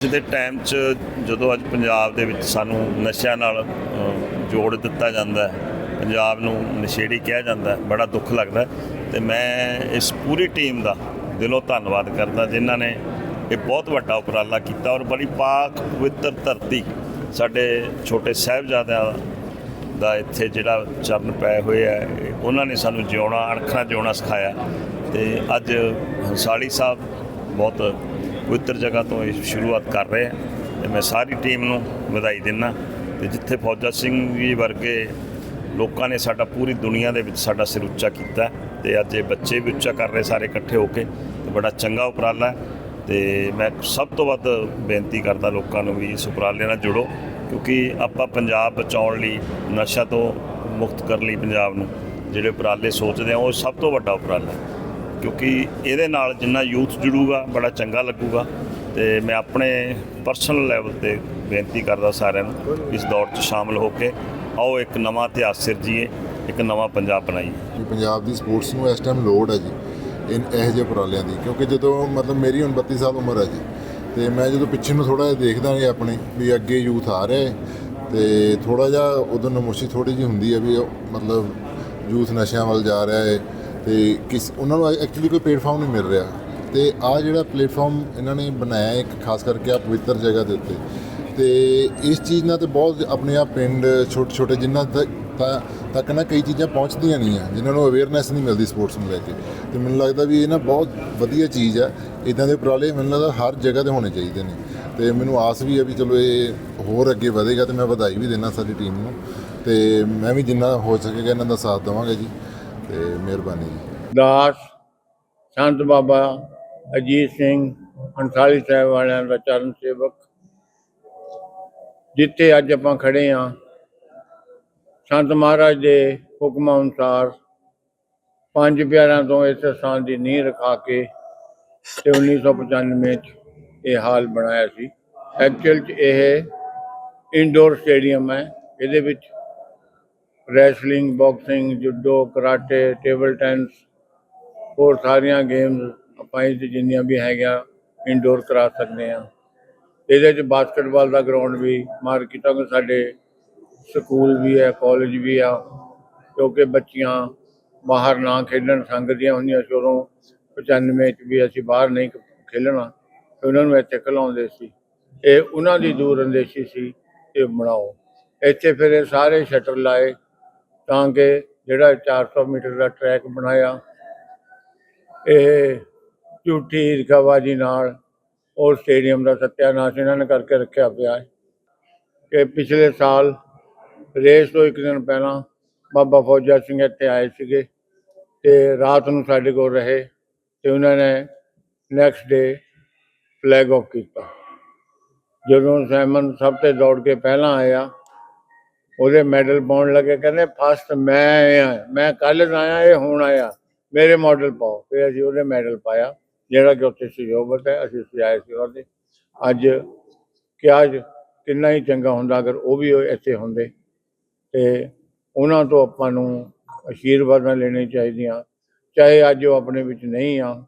ਅੱਜ ਦੇ ਟਾਈਮ 'ਚ ਜਦੋਂ ਅੱਜ ਪੰਜਾਬ ਦੇ ਵਿੱਚ ਸਾਨੂੰ ਨਸ਼ਿਆਂ ਨਾਲ ਜੋੜ ਦਿੱਤਾ ਜਾਂਦਾ ਹੈ, ਪੰਜਾਬ ਨੂੰ ਨਸ਼ੇੜੀ ਕਿਹਾ ਜਾਂਦਾ ਹੈ, ਬੜਾ ਦੁੱਖ ਲੱਗਦਾ ਹੈ। ਤੇ ਮੈਂ ਇਸ ਪੂਰੀ ਟੀਮ ਦਾ ਦਿਲੋਂ ਧੰਨਵਾਦ ਕਰਦਾ, ਜਿਨ੍ਹਾਂ ਨੇ ਇਹ ਬਹੁਤ ਵੱਡਾ ਉਪਰਾਲਾ ਕੀਤਾ ਔਰ ਬੜੀ ਪਾਕ, ਪਵਿੱਤਰ ਧਰਤੀ ਸਾਡੇ ਛੋਟੇ ਸਾਹਿਬਜ਼ਾਦਿਆਂ ਦਾ ਇੱਥੇ ਜਿਹੜਾ ਚਰਨ ਪਏ ਹੋਏ ਆ ਉਹਨਾਂ ਨੇ ਸਾਨੂੰ ਜਿਉਣਾ ਅਣਖਾਂ ਜਿਉਣਾ ਸਿਖਾਇਆ। ਤੇ ਅੱਜ ਹੰਸਾਲੀ ਸਾਹਿਬ ਬਹੁਤ ਪਵਿੱਤਰ ਜਗ੍ਹਾ ਤੋਂ ਇਹ ਸ਼ੁਰੂਆਤ ਕਰ ਰਹੇ ਆ ਤੇ ਮੈਂ ਸਾਰੀ ਟੀਮ ਨੂੰ ਵਧਾਈ ਦਿੰਦਾ ਤੇ ਜਿੱਥੇ ਫੌਜਾ ਸਿੰਘ ਜੀ ਵਰਗੇ ਲੋਕਾਂ ਨੇ ਸਾਡਾ ਪੂਰੀ ਦੁਨੀਆ ਦੇ ਵਿੱਚ ਸਾਡਾ ਸਿਰ ਉੱਚਾ ਕੀਤਾ ਤੇ ਅੱਜ ਇਹ ਬੱਚੇ ਵੀ ਉੱਚਾ ਕਰ ਰਹੇ ਸਾਰੇ ਇਕੱਠੇ ਹੋ ਕੇ, ਤੇ ਬੜਾ ਚੰਗਾ ਉਪਰਾਲਾ ਹੈ। ਤੇ ਮੈਂ ਸਭ ਤੋਂ ਵੱਧ ਬੇਨਤੀ ਕਰਦਾ ਲੋਕਾਂ ਨੂੰ ਵੀ ਇਸ ਉਪਰਾਲੇ ਨਾਲ ਜੁੜੋ, ਕਿਉਂਕਿ ਆਪਾਂ ਪੰਜਾਬ ਬਚਾਉਣ ਲਈ, ਨਸ਼ਾ ਤੋਂ ਮੁਕਤ ਕਰਨ ਲਈ ਪੰਜਾਬ ਨੂੰ ਜਿਹੜੇ ਉਪਰਾਲੇ ਸੋਚਦੇ ਆ, ਉਹ ਸਭ ਤੋਂ ਵੱਡਾ ਉਪਰਾਲਾ ਹੈ। ਕਿਉਂਕਿ ਇਹਦੇ ਨਾਲ ਜਿੰਨਾ ਯੂਥ ਜੁੜੂਗਾ, ਬੜਾ ਚੰਗਾ ਲੱਗੂਗਾ ਤੇ ਮੈਂ ਆਪਣੇ ਪਰਸਨਲ ਲੈਵਲ ਤੇ ਬੇਨਤੀ ਕਰਦਾ ਸਾਰਿਆਂ ਨੂੰ ਇਸ ਦੌੜ 'ਚ ਸ਼ਾਮਲ ਹੋ ਕੇ ਆਓ, ਇੱਕ ਨਵਾਂ ਇਤਿਹਾਸ ਸਿਰਜੀਏ, ਇੱਕ ਨਵਾਂ ਪੰਜਾਬ ਬਣਾਈਏ। ਪੰਜਾਬ ਦੀ ਸਪੋਰਟਸ ਨੂੰ ਇਸ ਟਾਈਮ ਲੋੜ ਹੈ ਜੀ, ਇਨ ਇਹੋ ਜਿਹੇ ਉਪਰਾਲਿਆਂ ਦੀ, ਕਿਉਂਕਿ ਜਦੋਂ ਮਤਲਬ ਮੇਰੀ ਹੁਣ 32 ਸਾਲ ਉਮਰ ਹੈ ਜੀ, ਤੇ ਮੈਂ ਜਦੋਂ ਪਿੱਛੇ ਨੂੰ ਥੋੜਾ ਜਿਹਾ ਦੇਖਦਾ ਜੀ ਆਪਣੇ ਵੀ ਅੱਗੇ ਯੂਥ ਆ ਰਿਹਾ ਹੈ, ਤੇ ਥੋੜਾ ਜਿਹਾ ਉਦੋਂ ਨਮੋਸ਼ੀ ਥੋੜੀ ਜਿਹੀ ਹੁੰਦੀ ਹੈ ਵੀ ਮਤਲਬ ਯੂਥ ਨਸ਼ਿਆਂ ਵੱਲ ਜਾ ਰਿਹਾ ਹੈ ਤੇ ਕਿਸ, ਉਹਨਾਂ ਨੂੰ ਐਕਚੁਅਲੀ ਕੋਈ ਪਲੇਟਫਾਰਮ ਨਹੀਂ ਮਿਲ ਰਿਹਾ। ਤੇ ਆ ਜਿਹੜਾ ਪਲੇਟਫਾਰਮ ਇਹਨਾਂ ਨੇ ਬਣਾਇਆ ਇੱਕ ਖਾਸ ਕਰਕੇ ਆ ਪਵਿੱਤਰ ਜਗ੍ਹਾ ਦੇ ਉੱਤੇ। ਤੇ ਇਸ ਚੀਜ਼ ਨਾਲ ਤੇ ਬਹੁਤ ਆਪਣੇ ਆਪ ਪਿੰਡ ਛੋਟੇ ਛੋਟੇ ਜਿਨ੍ਹਾਂ ਤੱਕ, ਤਾਂ- ਤੱਕ ਨਾ ਕਈ ਚੀਜ਼ਾਂ ਪਹੁੰਚਦੀਆਂ ਨਹੀਂ ਆ, ਜਿਨ੍ਹਾਂ ਨੂੰ ਅਵੇਅਰਨੈਸ ਨਹੀਂ ਮਿਲਦੀ ਸਪੋਰਟਸ ਨੂੰ ਲੈ ਕੇ। ਤੇ ਮੈਨੂੰ ਲੱਗਦਾ ਵੀ ਇਹ ਨਾ ਬਹੁਤ ਵਧੀਆ ਚੀਜ਼ ਆ ਇਦਾਂ ਦੇ ਉਪਰਾਲੇ ਮੈਨੂੰ ਲੱਗਦਾ ਹਰ ਜਗ੍ਹਾ ਤੇ ਹੋਣੇ ਚਾਹੀਦੇ ਨੇ। ਤੇ ਮੈਨੂੰ ਆਸ ਵੀ ਹੈ ਵੀ ਚਲੋ ਇਹ ਹੋਰ ਅੱਗੇ ਵਧੇਗਾ ਤੇ ਮੈਂ ਵਧਾਈ ਵੀ ਦੇਣਾ ਸਾਡੀ ਟੀਮ ਨੂੰ। ਤੇ ਮੈਂ ਵੀ ਜਿੰਨਾ ਹੋ ਸਕੇਗਾ ਇਹਨਾਂ ਦਾ ਸਾਥ ਦੇਵਾਂਗਾ ਜੀ। ਤੇ ਮਿਹਰਬਾਨੀ ਦਾਸ ਸੰਤ ਬਾਬਾ ਅਜੀਤ ਸਿੰਘ ਅੰਸਾਲੀ ਸਾਹਿਬ ਵਾਲਿਆਂ ਦਾ ਚਰਨ ਸੇਵਕ, ਜਿੱਥੇ ਅੱਜ ਆਪਾਂ ਖੜੇ ਆ ਸੰਤ ਮਹਾਰਾਜ ਦੇ ਹੁਕਮਾਂ ਅਨੁਸਾਰ ਪੰਜ ਪਿਆਰਿਆਂ ਤੋਂ ਇਸ ਸਥਾਨ ਦੀ ਨੀਂਹ ਰਖਾ ਕੇ ਤੇ 1995 ਚ ਇਹ ਹਾਲ ਬਣਾਇਆ ਸੀ। ਐਕਚੁਅਲ ਚ ਇਹ ਇਨਡੋਰ ਸਟੇਡੀਅਮ ਹੈ, ਇਹਦੇ ਵਿੱਚ wrestling, boxing, judo, karate, table tennis, ਹੋਰ ਸਾਰੀਆਂ ਗੇਮਸ ਆਪਾਂ ਇਹ 'ਚ ਜਿੰਨੀਆਂ ਵੀ ਹੈਗੀਆਂ ਇਨਡੋਰ ਕਰਾ ਸਕਦੇ ਆ ਇਹਦੇ 'ਚ ਬਾਸਕਟਬਾਲ ਦਾ ਗਰਾਊਂਡ ਵੀ ਮਾਰ ਕੀਤਾ ਕਿ ਸਾਡੇ ਸਕੂਲ ਵੀ ਹੈ ਕਾਲਜ ਵੀ ਆ ਕਿਉਂਕਿ ਬੱਚੀਆਂ ਬਾਹਰ ਨਾ ਖੇਡਣ ਸੰਗਦੀਆਂ ਹੁੰਦੀਆਂ ਸੀ ਉਦੋਂ 95 ਚ ਵੀ ਅਸੀਂ ਬਾਹਰ ਨਹੀਂ ਖੇਲਣਾ ਉਹਨਾਂ ਨੂੰ ਇੱਥੇ ਖਿਲਾਉਂਦੇ ਸੀ। ਇਹ ਉਹਨਾਂ ਦੀ ਦੂਰ ਅੰਦੇਸ਼ੀ ਸੀ, ਇਹ ਬਣਾਓ। ਇੱਥੇ ਫਿਰ ਇਹ ਸਾਰੇ ਸ਼ਟਰ ਲਾਏ ਤਾਂ ਕਿ ਜਿਹੜਾ 400 ਮੀਟਰ ਦਾ ਟਰੈਕ ਬਣਾਇਆ, ਇਹ ਝੂਠੀ ਈਰਖਾਬਾਜ਼ੀ ਨਾਲ ਉਹ ਸਟੇਡੀਅਮ ਦਾ ਸੱਤਿਆਨਾਸ਼ ਇਹਨਾਂ ਨੇ ਕਰਕੇ ਰੱਖਿਆ ਪਿਆ ਹੈ। ਕਿ ਪਿਛਲੇ ਸਾਲ ਰੇਸ ਤੋਂ ਇੱਕ ਦਿਨ ਪਹਿਲਾਂ ਬਾਬਾ ਫੌਜਾ ਸਿੰਘ ਇੱਥੇ ਆਏ ਸੀਗੇ ਤੇ ਰਾਤ ਨੂੰ ਸਾਡੇ ਕੋਲ ਰਹੇ ਤੇ ਉਹਨਾਂ ਨੇ ਨੈਕਸਟ ਡੇ ਫਲੈਗ ਆਫ ਕੀਤਾ। ਜਦੋਂ ਸੈਮਨ ਸਭ ਤੇ ਦੌੜ ਕੇ ਪਹਿਲਾਂ ਆਇਆ ਉਹਦੇ ਮੈਡਲ ਪਾਉਣ ਲੱਗੇ, ਕਹਿੰਦੇ ਫਸਟ ਮੈਂ ਆਇਆ, ਮੈਂ ਕੱਲ ਆਇਆ, ਇਹ ਹੁਣ ਆਇਆ। ਮੇਰੇ ਮਾਡਲ ਪਾਓ। ਫਿਰ ਅਸੀਂ ਉਹਦੇ ਮੈਡਲ ਪਾਇਆ, ਜਿਹੜਾ ਕਿ ਉੱਥੇ ਸਹਿਯੋਗਤ ਹੈ ਅਸੀਂ ਸਜਾਏ ਸੀ ਉਹਦੇ। ਅੱਜ ਕਿਆ ਜ- ਕਿੰਨਾ ਹੀ ਚੰਗਾ ਹੁੰਦਾ, ਅਗਰ ਉਹ ਵੀ ਇੱਥੇ ਹੁੰਦੇ। ਤੇ ਉਹਨਾਂ ਤੋਂ ਆਪਾਂ ਨੂੰ ਆਸ਼ੀਰਵਾਦਾਂ ਲੈਣੇ ਚਾਹੀਦੀਆਂ। ਚਾਹੇ ਅੱਜ ਉਹ ਆਪਣੇ ਵਿੱਚ ਨਹੀਂ ਆ,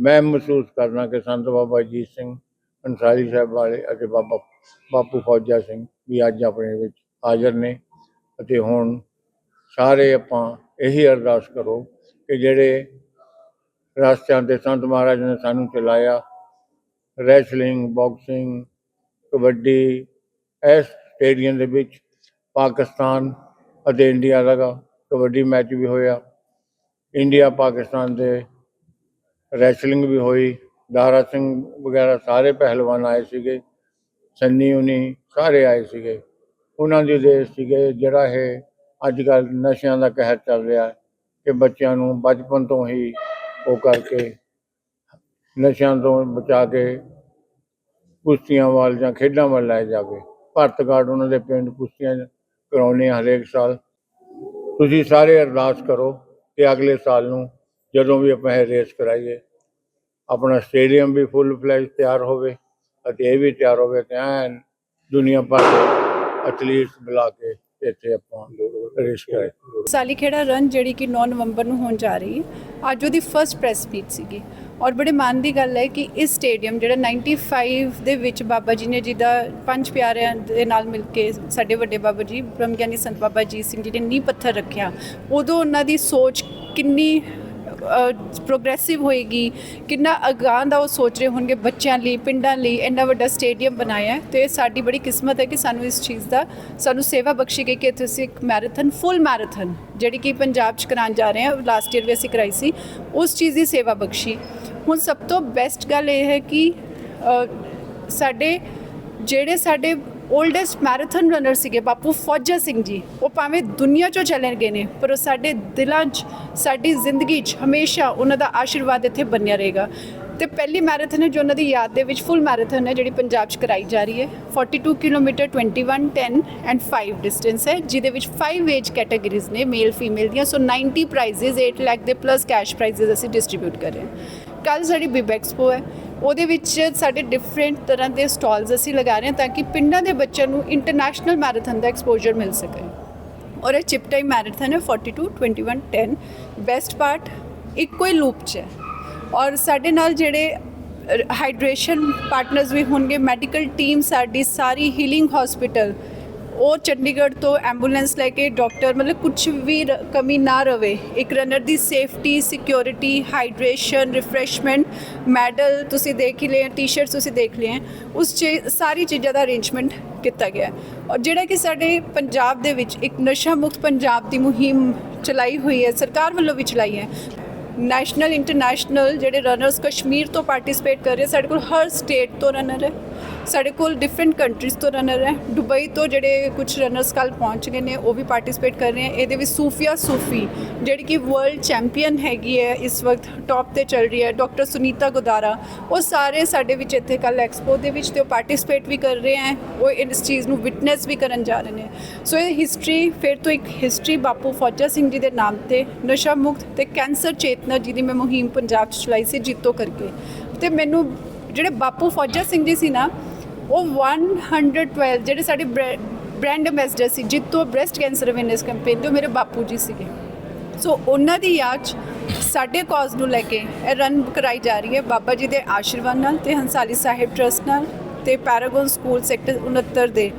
ਮੈਂ ਮਹਿਸੂਸ ਕਰਨਾ ਕਿ ਸੰਤ ਬਾਬਾ ਅਜੀਤ ਸਿੰਘ, ਅੰਸਾਰੀ ਸਾਹਿਬ ਵਾਲੇ ਅਤੇ ਬਾਬਾ, ਬਾਪੂ ਫੌਜਾ ਸਿੰਘ ਵੀ ਅੱਜ ਆਪਣੇ ਵਿੱਚ ਹਾਜ਼ਰ ਨੇ ਅਤੇ ਹੁਣ ਸਾਰੇ ਆਪਾਂ ਇਹੀ ਅਰਦਾਸ ਕਰੋ ਕਿ ਜਿਹੜੇ ਰਸਤਿਆਂ ਤੇ ਸੰਤ ਮਹਾਰਾਜ ਨੇ ਸਾਨੂੰ ਚਲਾਇਆ ਰੈਸਲਿੰਗ ਬਾਕਸਿੰਗ ਕਬੱਡੀ, ਇਸ ਸਟੇਡੀਅਮ ਦੇ ਵਿੱਚ ਪਾਕਿਸਤਾਨ ਅਤੇ ਇੰਡੀਆ ਦਾ ਕਬੱਡੀ ਮੈਚ ਵੀ ਹੋਇਆ, ਇੰਡੀਆ ਪਾਕਿਸਤਾਨ ਦੇ ਰੈਸਲਿੰਗ ਵੀ ਹੋਈ, ਦਾਰਾ ਸਿੰਘ ਵਗੈਰਾ ਸਾਰੇ ਪਹਿਲਵਾਨ ਆਏ ਸੀਗੇ ਸੰਨੀ ਉਨੀ ਸਾਰੇ ਆਏ ਸੀਗੇ। ਉਹਨਾਂ ਦੇ ਦੇਸ਼ ਸੀਗੇ ਜਿਹੜਾ ਇਹ ਅੱਜ ਕੱਲ ਨਸ਼ਿਆਂ ਦਾ ਕਹਿਰ ਚੱਲ ਰਿਹਾ ਕਿ ਬੱਚਿਆਂ ਨੂੰ ਬਚਪਨ ਤੋਂ ਹੀ ਉਹ ਕਰਕੇ ਨਸ਼ਿਆਂ ਤੋਂ ਬਚਾ ਕੇ ਕੁਸ਼ਤੀਆਂ ਵੱਲ ਜਾਂ ਖੇਡਾਂ ਵੱਲ ਲੈ ਜਾਵੇ। ਭਾਰਤ ਗਾਰਡ ਉਹਨਾਂ ਦੇ ਪਿੰਡ ਕੁਸ਼ਤੀਆਂ ਕਰਾਉਂਦੇ ਆ ਹਰੇਕ ਸਾਲ। ਤੁਸੀਂ ਸਾਰੇ ਅਰਦਾਸ ਕਰੋ ਕਿ ਅਗਲੇ ਸਾਲ ਨੂੰ ਜਦੋਂ ਵੀ ਆਪਾਂ ਇਹ ਰੇਸ ਕਰਾਈਏ, ਆਪਣਾ ਸਟੇਡੀਅਮ ਵੀ ਫੁੱਲ ਫਲੈਸ਼ ਤਿਆਰ ਹੋਵੇ ਅਤੇ ਇਹ ਵੀ ਤਿਆਰ ਹੋਵੇ ਤੇ ਐਨ ਦੁਨੀਆ ਭਰ ਦੇ ਐਥਲੀਟਸ ਬੁਲਾ ਕੇ ਇੱਥੇ ਆਪਾਂ ਰੇਸ ਕਰਾਏ ਸਾਲੀਖੇੜਾ ਰਨ ਜਿਹੜੀ ਕਿ 9 ਨਵੰਬਰ ਨੂੰ ਹੋਣ ਜਾ ਰਹੀ ਹੈ ਅੱਜ ਉਹਦੀ ਫਰਸਟ ਪ੍ਰੈਸ ਮੀਟ ਸੀਗੀ ਔਰ ਬੜੇ ਮਾਣ ਦੀ ਗੱਲ ਹੈ ਕਿ ਇਸ ਸਟੇਡੀਅਮ ਜਿਹੜਾ 95 ਦੇ ਵਿੱਚ ਬਾਬਾ ਜੀ ਨੇ ਜਿਹਦਾ ਪੰਜ ਪਿਆਰਿਆਂ ਦੇ ਨਾਲ ਮਿਲ ਕੇ ਸਾਡੇ ਵੱਡੇ ਬਾਬਾ ਜੀ ਬ੍ਰਹਮ ਗਿਆਨੀ ਸੰਤ ਬਾਬਾ ਜੀ ਸਿੰਘ ਜੀ ਨੇ ਨੀਂਹ ਪੱਥਰ ਰੱਖਿਆ ਉਦੋਂ ਉਹਨਾਂ ਦੀ ਸੋਚ ਕਿੰਨੀ ਪ੍ਰੋਗਰੈਸਿਵ ਹੋਏਗੀ, ਕਿੰਨਾ ਅਗਾਂਹ ਦਾ ਉਹ ਸੋਚ ਰਹੇ ਹੋਣਗੇ ਬੱਚਿਆਂ ਲਈ, ਪਿੰਡਾਂ ਲਈ, ਇੰਨਾ ਵੱਡਾ ਸਟੇਡੀਅਮ ਬਣਾਇਆ ਹੈ। ਤੇ ਸਾਡੀ ਬੜੀ ਕਿਸਮਤ ਹੈ ਕਿ ਸਾਨੂੰ ਇਸ ਚੀਜ਼ ਦਾ, ਸਾਨੂੰ ਸੇਵਾ ਬਖਸ਼ੀ ਗਈ ਕਿ ਇੱਥੇ ਅਸੀਂ ਇੱਕ ਮੈਰਾਥਨ ਫੁੱਲ ਮੈਰਾਥਨ ਜਿਹੜੀ ਕਿ ਪੰਜਾਬ ਚ ਕਰਾਉਣ ਜਾ ਰਹੇ ਹਾਂ ਲਾਸਟ ਈਅਰ ਵੀ ਅਸੀਂ ਕਰਾਈ ਸੀ, ਉਸ ਚੀਜ਼ ਦੀ ਸੇਵਾ ਬਖਸ਼ੀ। ਹੁਣ ਸਭ ਤੋਂ ਬੈਸਟ ਗੱਲ ਇਹ ਹੈ ਕਿ ਸਾਡੇ, ਜਿਹੜੇ ਸਾਡੇ 올ਡੈਸਟ ਮੈਰਾਥਨ ਰਨਰ ਸੀਗੇ, ਬਾਪੂ ਫੌਜਾ ਸਿੰਘ ਜੀ। ਉਹ ਭਾਵੇਂ ਦੁਨੀਆ 'ਚੋਂ ਚਲੇ ਗਏ ਨੇ, ਪਰ ਉਹ ਸਾਡੇ ਦਿਲਾਂ 'ਚ, ਸਾਡੀ ਜ਼ਿੰਦਗੀ 'ਚ ਹਮੇਸ਼ਾ ਉਹਨਾਂ ਦਾ ਆਸ਼ੀਰਵਾਦ ਇੱਥੇ ਬਣਿਆ ਰਹੇਗਾ। ਤੇ ਪਹਿਲੀ ਮੈਰਾਥਨ ਹੈ ਜੋ ਉਹਨਾਂ ਦੀ ਯਾਦ ਦੇ ਵਿੱਚ ਫੁੱਲ ਮੈਰਾਥਨ ਹੈ, ਜਿਹੜੀ ਪੰਜਾਬ 'ਚ ਕਰਾਈ ਜਾ ਰਹੀ ਹੈ। 42 ਕਿਲੋਮੀਟਰ 21 10 ਐਂਡ 5 ਡਿਸਟੈਂਸ ਹੈ, ਜਿਹਦੇ ਵਿੱਚ 5 ਏਜ ਕੈਟਾਗਰੀਜ਼ ਨੇ ਮੇਲ ਫੀਮੇਲ ਦੀਆਂ। ਸੋ 90 ਪ੍ਰਾਈਜ਼ਸ 8 ਲੱਖ ਦੇ ਪਲੱਸ ਕੈਸ਼ ਪ੍ਰਾਈਜ਼ਸ ਅਸੀਂ ਡਿਸਟ੍ਰੀਬਿਊਟ ਕਰ ਰਹੇ ਹਾਂ। ਕੱਲ ਸਾਡੀ ਬਿਬ ਐਕਸਪੋ ਹੈ। ਉਹਦੇ ਵਿੱਚ ਸਾਡੇ ਡਿਫਰੈਂਟ ਤਰ੍ਹਾਂ ਦੇ ਸਟਾਲਸ ਅਸੀਂ ਲਗਾ ਰਹੇ ਹਾਂ ਤਾਂ ਕਿ ਪਿੰਡਾਂ ਦੇ ਬੱਚਿਆਂ ਨੂੰ ਇੰਟਰਨੈਸ਼ਨਲ ਮੈਰਾਥਨ ਦਾ ਐਕਸਪੋਜ਼ਰ ਮਿਲ ਸਕੇ। ਔਰ ਇਹ ਚਿਪ ਟਾਈਮ ਮੈਰਾਥਨ ਹੈ 42 21 10 ਬੈਸਟ ਪਾਰਟ ਇੱਕੋ ਹੀ ਲੂਪ 'ਚ ਹੈ। ਔਰ ਸਾਡੇ ਨਾਲ ਜਿਹੜੇ ਹਾਈਡਰੇਸ਼ਨ ਪਾਰਟਨਰਸ ਵੀ ਹੋਣਗੇ ਮੈਡੀਕਲ ਟੀਮ ਸਾਡੀ, ਸਾਰੀ ਹੀਲਿੰਗ ਹਸਪੀਟਲ ਉਹ ਚੰਡੀਗੜ੍ਹ ਤੋਂ ਐਂਬੂਲੈਂਸ ਲੈ ਕੇ ਡਾਕਟਰ, ਮਤਲਬ ਕੁਝ ਵੀ ਰ- ਕਮੀ ਨਾ ਰਵੇ, ਇੱਕ ਰਨਰ ਦੀ safety security hydration refreshment medal ਤੁਸੀਂ ਦੇਖ ਹੀ ਲਏ ਟੀ-ਸ਼ਰਟਸ ਤੁਸੀਂ ਦੇਖ ਲਏ ਹੈ। ਉਸ 'ਚ ਸਾਰੀ ਚੀਜ਼ਾਂ ਦਾ ਅਰੇਂਜਮੈਂਟ ਕੀਤਾ ਗਿਆ ਹੈ। ਔਰ ਜਿਹੜਾ ਕਿ ਸਾਡੇ ਪੰਜਾਬ ਦੇ ਵਿੱਚ ਇੱਕ ਨਸ਼ਾ ਮੁਕਤ ਪੰਜਾਬ ਦੀ ਮੁਹਿੰਮ ਚਲਾਈ ਹੋਈ ਹੈ, ਸਰਕਾਰ ਵੱਲੋਂ ਵੀ ਚਲਾਈ ਹੈ ਨੈਸ਼ਨਲ ਇੰਟਰਨੈਸ਼ਨਲ ਜਿਹੜੇ ਰਨਰਸ ਕਸ਼ਮੀਰ ਤੋਂ ਪਾਰਟਿਸਿਪੇਟ ਕਰ ਰਹੇ, ਸਾਡੇ ਕੋਲ ਹਰ ਸਟੇਟ ਤੋਂ ਰਨਰ ਹੈ ਸਾਡੇ ਕੋਲ ਡਿਫਰੈਂਟ ਕੰਟਰੀਜ਼ ਤੋਂ ਰਨਰ ਹੈ। ਦੁਬਈ ਤੋਂ ਜਿਹੜੇ ਕੁਝ ਰਨਰਸ ਕੱਲ ਪਹੁੰਚ ਗਏ ਨੇ, ਉਹ ਵੀ ਪਾਰਟਿਸਿਪੇਟ ਕਰ ਰਹੇ ਹੈ। ਇਹਦੇ ਵਿੱਚ ਸੂਫੀਆ ਸੂਫੀ, ਜਿਹੜੀ ਕਿ ਵਰਲਡ ਚੈਂਪੀਅਨ ਹੈਗੀ ਹੈ, ਇਸ ਵਕਤ ਟੌਪ ਤੇ ਚੱਲ ਰਹੀ ਹੈ। ਡਾਕਟਰ ਸੁਨੀਤਾ ਗੁਦਾਰਾ, ਉਹ ਸਾਰੇ ਸਾਡੇ ਵਿੱਚ ਇੱਥੇ ਕੱਲ ਐਕਸਪੋ ਦੇ ਵਿੱਚ ਤੇ ਉਹ ਪਾਰਟਿਸਿਪੇਟ ਵੀ ਕਰ ਰਹੇ ਹੈ। ਉਹ ਇਸ ਚੀਜ਼ ਨੂੰ ਵਿਟਨੈਸ ਵੀ ਕਰਨ ਜਾ ਰਹੇ ਨੇ। ਸੋ ਇਹ ਹਿਸਟਰੀ ਫਿਰ ਤੋਂ ਇੱਕ ਹਿਸਟਰੀ ਬਾਪੂ ਫੌਜਾ ਸਿੰਘ ਜੀ ਦੇ ਨਾਮ ਤੇ ਨਸ਼ਾ ਮੁਕਤ ਤੇ ਕੈਂਸਰ ਚੇਤਨਾ ਜੀ ਦੀ ਮੈਂ ਮੁਹਿੰਮ ਪੰਜਾਬ 'ਚ ਚਲਾਈ ਸੀ ਜਿੱਤੋ ਕਰਕੇ। ਤੇ ਮੈਨੂੰ ਜਿਹੜੇ ਬਾਪੂ ਫੌਜਾ ਸਿੰਘ ਜੀ ਸੀ ਨਾ ਉਹ 112 ਜਿਹੜੇ ਸਾਡੇ ਬ੍ਰਾਂਡ ਐਮਬੈਸਡਰ ਸੀ ਜਿੱਤੋ ਬ੍ਰੈਸਟ ਕੈਂਸਰ ਅਵੇਅਰਨੈਸ ਕੈਂਪੇਨ ਉਹ ਮੇਰੇ ਬਾਪੂ ਜੀ ਸੀਗੇ। ਸੋ ਉਹਨਾਂ ਦੀ ਯਾਦ 'ਚ ਸਾਡੇ ਕਾਜ਼ ਨੂੰ ਲੈ ਕੇ ਇਹ ਰਨ ਕਰਾਈ ਜਾ ਰਹੀ ਹੈ ਬਾਬਾ ਜੀ ਦੇ ਆਸ਼ੀਰਵਾਦ ਨਾਲ ਤੇ ਹੰਸਾਲੀ ਸਾਹਿਬ ਟਰਸਟ ਨਾਲ ਤੇ ਪੈਰਾਗਨ ਸਕੂਲ ਸੈਕਟਰ 69 ਦੇ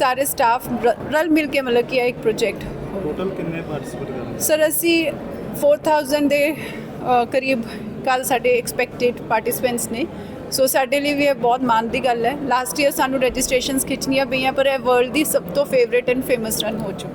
ਸਾਰੇ ਸਟਾਫ ਰਲ ਮਿਲ ਕੇ ਮਤਲਬ ਕਿ ਇੱਕ ਪ੍ਰੋਜੈਕਟ ਟੋਟਲ ਕਿੰਨੇ ਪਾਰਟਿਸਿਪੇਟ ਕਰ ਰਹੇ ਸਰ ਅਸੀਂ 4000 ਦੇ ਕਰੀਬ ਕੱਲ ਸਾਡੇ ਐਕਸਪੈਕਟਡ ਪਾਰਟਿਸਪੈਂਟਸ ਨੇ। ਸੋ ਸਾਡੇ ਲਈ ਵੀ ਇਹ ਬਹੁਤ ਮਾਣ ਦੀ ਗੱਲ ਹੈ। ਲਾਸਟ ਈਅਰ ਸਾਨੂੰ ਰਜਿਸਟ੍ਰੇਸ਼ਨਸ ਖਿੱਚਣੀਆਂ ਪਈਆਂ, ਪਰ ਇਹ ਵਰਲਡ ਦੀ ਸਭ ਤੋਂ ਫੇਵਰੇਟ ਐਂਡ ਫੇਮਸ ਰਨ ਹੋ ਚੁੱਕੀ